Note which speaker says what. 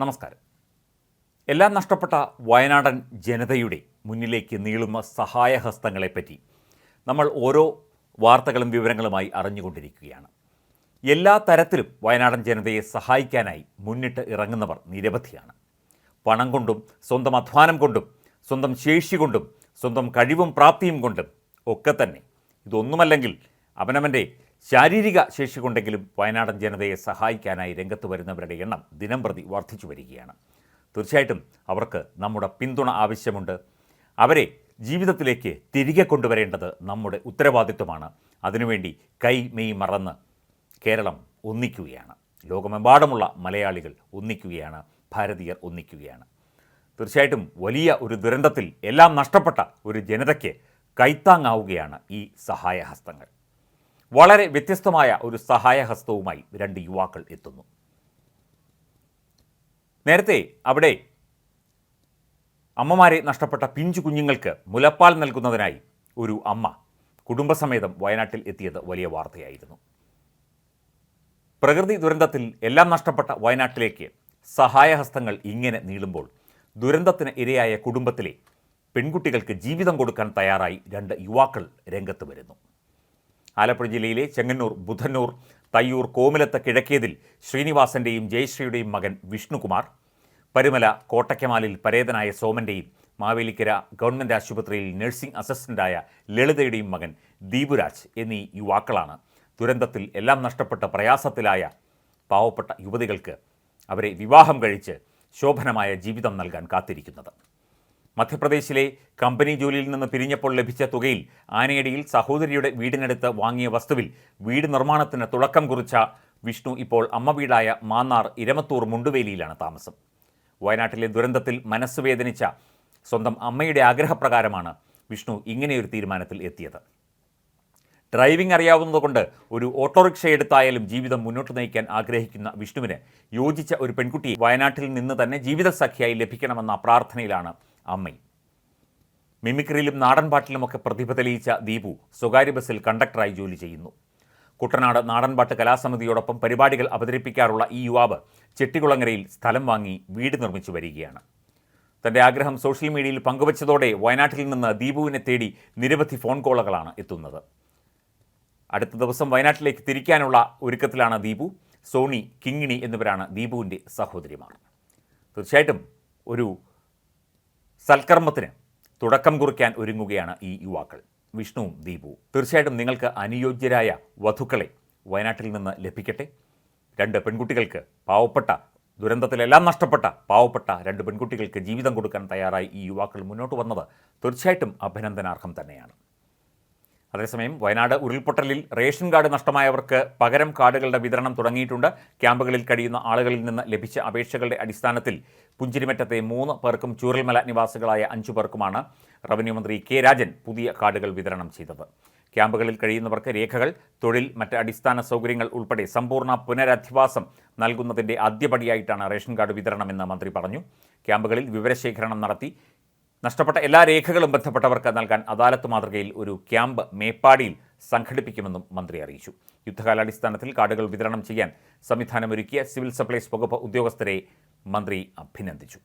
Speaker 1: നമസ്കാരം. എല്ലാം നഷ്ടപ്പെട്ട വയനാടൻ ജനതയുടെ മുന്നിലേക്ക് നീളുന്ന സഹായഹസ്തങ്ങളെപ്പറ്റി നമ്മൾ ഓരോ വാർത്തകളും വിവരങ്ങളുമായി അറിഞ്ഞുകൊണ്ടിരിക്കുകയാണ്. എല്ലാ തരത്തിലും വയനാടൻ ജനതയെ സഹായിക്കാനായി മുന്നിട്ട് ഇറങ്ങുന്നവർ നിരവധിയാണ്. പണം കൊണ്ടും സ്വന്തം അധ്വാനം കൊണ്ടും സ്വന്തം ശേഷി കൊണ്ടും സ്വന്തം കഴിവും പ്രാപ്തിയും കൊണ്ടും ഒക്കെ തന്നെ. ഇതൊന്നുമല്ലെങ്കിൽ അവനവന്റെ ശാരീരിക ശേഷി കൊണ്ടെങ്കിലും വയനാടൻ ജനതയെ സഹായിക്കാനായി രംഗത്ത് വരുന്നവരുടെ എണ്ണം ദിനം പ്രതി വർദ്ധിച്ചു വരികയാണ്. തീർച്ചയായിട്ടും അവർക്ക് നമ്മുടെ പിന്തുണ ആവശ്യമുണ്ട്. അവരെ ജീവിതത്തിലേക്ക് തിരികെ കൊണ്ടുവരേണ്ടത് നമ്മുടെ ഉത്തരവാദിത്വമാണ്. അതിനുവേണ്ടി കൈ മെയ് മറന്ന് കേരളം ഒന്നിക്കുകയാണ്. ലോകമെമ്പാടുമുള്ള മലയാളികൾ ഒന്നിക്കുകയാണ്. ഭാരതീയർ ഒന്നിക്കുകയാണ്. തീർച്ചയായിട്ടും വലിയ ഒരു ദുരന്തത്തിൽ എല്ലാം നഷ്ടപ്പെട്ട ഒരു ജനതയ്ക്ക് കൈത്താങ്ങാവുകയാണ് ഈ സഹായഹസ്തങ്ങൾ. വളരെ വ്യത്യസ്തമായ ഒരു സഹായഹസ്തവുമായി രണ്ട് യുവാക്കൾ എത്തുന്നു. നേരത്തെ അവിടെ അമ്മമാരെ നഷ്ടപ്പെട്ട പിഞ്ചു കുഞ്ഞുങ്ങൾക്ക് മുലപ്പാൽ നൽകുന്നതിനായി ഒരു അമ്മ കുടുംബസമേതം വയനാട്ടിൽ എത്തിയത് വലിയ വാർത്തയായിരുന്നു. പ്രകൃതി ദുരന്തത്തിൽ എല്ലാം നഷ്ടപ്പെട്ട വയനാട്ടിലേക്ക് സഹായഹസ്തങ്ങൾ ഇങ്ങനെ നീളുമ്പോൾ ദുരന്തത്തിന് ഇരയായ കുടുംബത്തിലെ പെൺകുട്ടികൾക്ക് ജീവിതം കൊടുക്കാൻ തയ്യാറായി രണ്ട് യുവാക്കൾ രംഗത്ത് വരുന്നു. ആലപ്പുഴ ജില്ലയിലെ ചെങ്ങന്നൂർ ബുധന്നൂർ തയ്യൂർ കോമിലത്ത് കിഴക്കേതിൽ ശ്രീനിവാസന്റെയും ജയശ്രീയുടെയും മകൻ വിഷ്ണുകുമാർ പരുമല കോട്ടയ്ക്കമാലിൽ പരേതനായ സോമന്റെയും മാവേലിക്കര ഗവൺമെന്റ് ആശുപത്രിയിൽ നഴ്സിംഗ് അസിസ്റ്റന്റായ ലളിതയുടെയും മകൻ ദീപുരാജ് എന്നീ യുവാക്കളാണ്. ദുരന്തത്തിൽ എല്ലാം നഷ്ടപ്പെട്ട പ്രയാസത്തിലായ പാവപ്പെട്ട യുവതികൾക്ക് അവരെ വിവാഹം കഴിച്ച് ശോഭനമായ ജീവിതം നൽകാൻ കാത്തിരിക്കുന്നത്. മധ്യപ്രദേശിലെ കമ്പനി ജോലിയിൽ നിന്ന് പിരിഞ്ഞപ്പോൾ ലഭിച്ച തുകയിൽ ആനയടിയിൽ സഹോദരിയുടെ വീടിനടുത്ത് വാങ്ങിയ വസ്തുവിൽ വീട് നിർമ്മാണത്തിന് തുടക്കം കുറിച്ച വിഷ്ണു ഇപ്പോൾ അമ്മ വീടായ മാന്നാർ ഇരമത്തൂർ മുണ്ടുവേലിയിലാണ് താമസം. വയനാട്ടിലെ ദുരന്തത്തിൽ മനസ്സ് വേദനിച്ച സ്വന്തം അമ്മയുടെ ആഗ്രഹപ്രകാരമാണ് വിഷ്ണു ഇങ്ങനെയൊരു തീരുമാനത്തിൽ എത്തിയത്. ഡ്രൈവിംഗ് അറിയാവുന്നതുകൊണ്ട് ഒരു ഓട്ടോറിക്ഷ എടുത്തായാലും ജീവിതം മുന്നോട്ട് നയിക്കാൻ ആഗ്രഹിക്കുന്ന വിഷ്ണുവിന് യോജിച്ച ഒരു പെൺകുട്ടിയെ വയനാട്ടിൽ നിന്ന് തന്നെ ജീവിത സഖിയായി ലഭിക്കണമെന്ന പ്രാർത്ഥനയിലാണ് അമ്മയും മിമിക്രിയിലും നാടൻപാട്ടിലുമൊക്കെ പ്രതിഭ തെളിയിച്ച ദീപു സ്വകാര്യ ബസ്സിൽ കണ്ടക്ടറായി ജോലി ചെയ്യുന്നു. കുട്ടനാട് നാടൻപാട്ട് കലാസമിതിയോടൊപ്പം പരിപാടികൾ അവതരിപ്പിക്കാറുള്ള ഈ യുവാവ് ചെട്ടികുളങ്ങരയിൽ സ്ഥലം വാങ്ങി വീട് നിർമ്മിച്ചു വരികയാണ്. തന്റെ ആഗ്രഹം സോഷ്യൽ മീഡിയയിൽ പങ്കുവച്ചതോടെ വയനാട്ടിൽ നിന്ന് ദീപുവിനെ തേടി നിരവധി ഫോൺ കോളുകളാണ് എത്തുന്നത്. അടുത്ത ദിവസം വയനാട്ടിലേക്ക് തിരിക്കാനുള്ള ഒരുക്കത്തിലാണ് ദീപു. സോണി കിങ്ങിണി എന്നിവരാണ് ദീപുവിന്റെ സഹോദരിമാർ. തീർച്ചയായിട്ടും ഒരു സൽക്കർമ്മത്തിന് തുടക്കം കുറിക്കാൻ ഒരുങ്ങുകയാണ് ഈ യുവാക്കൾ. വിഷ്ണുവും ദീപുവും. തീർച്ചയായിട്ടും നിങ്ങൾക്ക് അനുയോജ്യരായ വധുക്കളെ വയനാട്ടിൽ നിന്ന് ലഭിക്കട്ടെ. രണ്ട് പെൺകുട്ടികൾക്ക് പാവപ്പെട്ട ദുരന്തത്തിലെല്ലാം നഷ്ടപ്പെട്ട പാവപ്പെട്ട രണ്ട് പെൺകുട്ടികൾക്ക് ജീവിതം കൊടുക്കാൻ തയ്യാറായി ഈ യുവാക്കൾ മുന്നോട്ട് വന്നത് തീർച്ചയായിട്ടും അഭിനന്ദനാർഹം തന്നെയാണ്. അതേസമയം വയനാട് ഉരുൾപൊട്ടലിൽ റേഷൻ കാർഡ് നഷ്ടമായവർക്ക് പകരം കാർഡുകളുടെ വിതരണം തുടങ്ങിയിട്ടുണ്ട്. ക്യാമ്പുകളിൽ കഴിയുന്ന ആളുകളിൽ നിന്ന് ലഭിച്ച അപേക്ഷകളുടെ അടിസ്ഥാനത്തിൽ പുഞ്ചിരിമറ്റത്തെ മൂന്ന് പേർക്കും ചൂരൽമല നിവാസികളായ അഞ്ചു പേർക്കുമാണ് റവന്യൂ മന്ത്രി കെ രാജൻ പുതിയ കാർഡുകൾ വിതരണം ചെയ്തത്. ക്യാമ്പുകളിൽ കഴിയുന്നവർക്ക് രേഖകൾ തൊഴിൽ മറ്റ് അടിസ്ഥാന സൗകര്യങ്ങൾ ഉൾപ്പെടെ സമ്പൂർണ പുനരധിവാസം നൽകുന്നതിന്റെ ആദ്യപടിയായിട്ടാണ് റേഷൻ കാർഡ് വിതരണമെന്ന് മന്ത്രി പറഞ്ഞു. ക്യാമ്പുകളിൽ വിവരശേഖരണം നടത്തി നഷ്ടപ്പെട്ട എല്ലാ രേഖകളും ബന്ധപ്പെട്ടവർക്ക് നൽകാൻ അദാലത്ത് മാതൃകയിൽ ഒരു ക്യാമ്പ് മേപ്പാടിയിൽ സംഘടിപ്പിക്കുമെന്നും മന്ത്രി അറിയിച്ചു. യുദ്ധകാലാടിസ്ഥാനത്തിൽ കാർഡുകൾ വിതരണം ചെയ്യാൻ സംവിധാനമൊരുക്കിയ സിവിൽ സപ്ലൈസ് വകുപ്പ് ഉദ്യോഗസ്ഥരെ മന്ത്രി അഭിനന്ദിച്ചു.